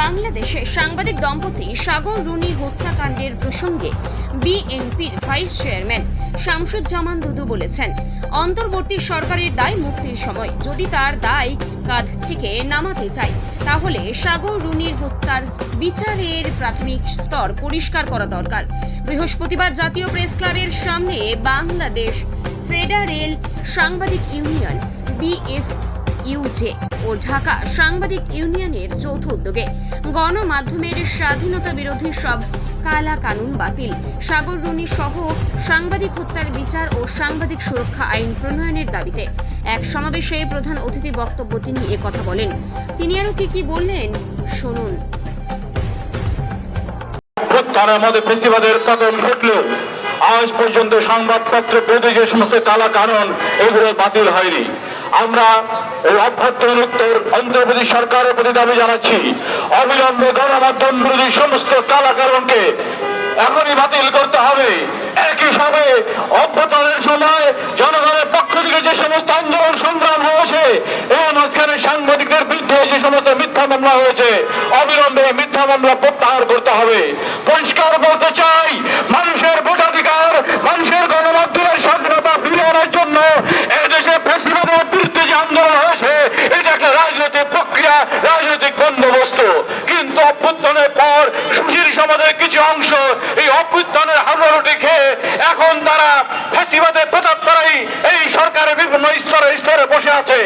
বাংলাদেশে সাংবাদিক দম্পতি সাগর রুনি হত্যাকাণ্ডের প্রসঙ্গে বিএনপির ভাইস চেয়ারম্যান শামসুজ্জামান দুদু বলেছেন, অন্তর্বর্তী সরকারের দায় মুক্তির সময়। যদি তার দায় কাঁধ থেকে নামাতে চায়, তাহলে সাগর রুনির হত্যার বিচারের প্রাথমিক স্তর পরিষ্কার করা দরকার। বৃহস্পতিবার জাতীয় প্রেস ক্লাবের সামনে বাংলাদেশ ফেডারেল সাংবাদিক ইউনিয়ন বিএফ ইউজে ও ঢাকা সাংবাদিক ইউনিয়নের যৌথ উদ্যোগে গণমাধ্যমের স্বাধীনতা বিরোধী সব কালা কানুন বাতিল। সাগর রুনি সহ সাংবাদিক হত্যার বিচার ও সাংবাদিক সুরক্ষা আইন প্রণয়নের দাবিতে এক সমাবেশে প্রধান অতিথি বক্তব্য তিনি কথা বলেন। তিনি আরও কি কি বললেন, শুনুন। প্রত্যাহারের মধ্যে ফেসিবাদের পতন ঘটলেও আজ পর্যন্ত সংবাদপত্র বিরোধী যে সমস্ত কালা কারণ এগুলো বাতিল হয়নি। আমরা এই অভ্যর্থন উত্তর অন্ধ্রপ্রদেশ সরকারের প্রতি দাবি জানাচ্ছি। অবিলম্বে গণমাধ্যম বিরোধী সমস্ত কালা কারণকে এখনই বাতিল করতে হবে। একই সাথে অভ্যুত্থানের সময় জনগণের পক্ষ থেকে যে সমস্ত আন্দোলন সংগ্রাম হয়েছে এই মাঝখানে সাংবাদিকদের বিরুদ্ধে যে সমস্ত মিথ্যা মামলা হয়েছে, অবিলম্বে মিথ্যা মামলা প্রত্যাহার করতে হবে। পরিষ্কার কিছু অংশ এই অভ্যুত্থানের হামলারুটি খেয়ে এখন তারা ফেসিবাদের প্রতাপ তারাই এই সরকারের বিভিন্ন স্তরে স্তরে বসে আছে।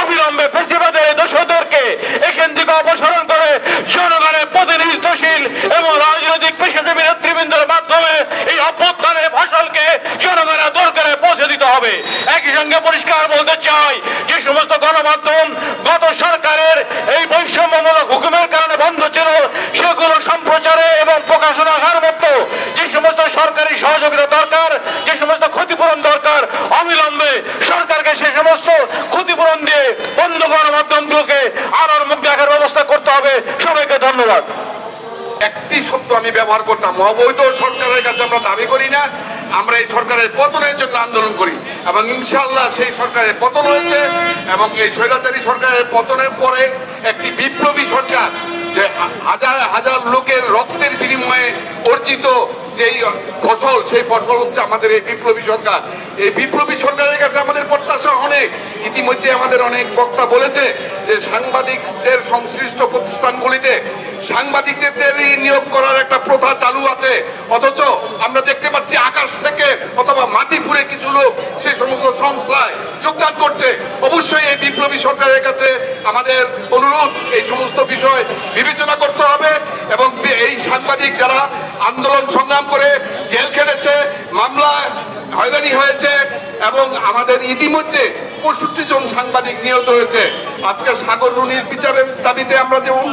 অবিলম্বে ফেসিবাদের দোষদেরকে এখান থেকে অপসারণ করে জনগণের প্রতিনিধিত্বশীল এবং রাজনৈতিক পেশাজীবী নেতৃবৃন্দের মাধ্যমে এই অভ্যুত্থানের ফসলকে জনগণের দরকারে পৌঁছে দিতে হবে। একই সঙ্গে পরিষ্কার বলতে চাই যে সমস্ত গণমাধ্যম গত সরকারের এই বৈষম্যমূলক হুকুমের কারণে বন্ধ ছিল সেগুলো সম্প্রচারে এবং প্রকাশনা হওয়ার মতো যে সমস্ত সরকারি সহযোগিতা দরকার যে সমস্ত ক্ষতিপূরণ দরকার অবিলম্বে সরকারকে সে সমস্ত ক্ষতিপূরণ দিয়ে বন্ধ গণমাধ্যমগুলোকে আনার মুখ দেখার ব্যবস্থা করতে হবে। সবাইকে ধন্যবাদ। একটি শব্দ আমি ব্যবহার করতাম, অবৈধ সরকারের কাছে আমরা দাবি করি না, আমরা এই সরকারের পতনের জন্য আন্দোলন করি। এবং ইনশাআল্লাহ সেই সরকারের পতন হয়েছে এবং এই স্বৈরাচারী সরকারের পতনের পরে একটি বিপ্লবী সরকার যে হাজার হাজার লোকের রক্তের বিনিময়ে অর্জিত যেই ফসল, সেই ফসল হচ্ছে আমাদের এই বিপ্লবী সরকার। এই বিপ্লবী সরকারের কাছে আমাদের প্রত্যাশা ইতিমধ্যে আমাদের অনেক বক্তা বলেছে যে সাংবাদিকদের সংশ্লিষ্ট প্রতিষ্ঠানগুলিতে সাংবাদিকদের নিয়োগ করার একটা প্রথা চালু আছে। অথচ আমরা দেখতে পাচ্ছি আকাশ থেকে অথবা মাটি পুরে কিছু লোক সেই সমস্ত সংস্থায় যোগদান করছে। অবশ্যই এই বিপ্লবী সরকারের কাছে আমাদের অনুরোধ, এই সমস্ত বিষয় বিবেচনা করতে হবে এবং এই সাংবাদিক যারা আন্দোলন সংগ্রাম করে জেল খেটেছে, মামলা হয়রানি হয়েছে এবং আমাদের ইতিমধ্যে পঁয়ষট্টি জন সাংবাদিক নিহত হয়েছে। আজকে সাগর রুনির বিচারের দাবিতে আমরা যেমন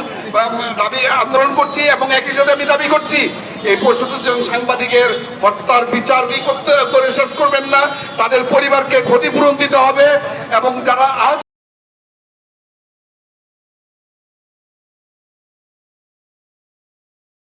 দাবি আন্দোলন করছি এবং একই সাথে আমি দাবি করছি, এই পঁয়ষট্টি জন সাংবাদিকের হত্যার বিচার কি করতে করে শেষ করবেন না? তাদের পরিবারকে ক্ষতিপূরণ দিতে হবে এবং যারা আজ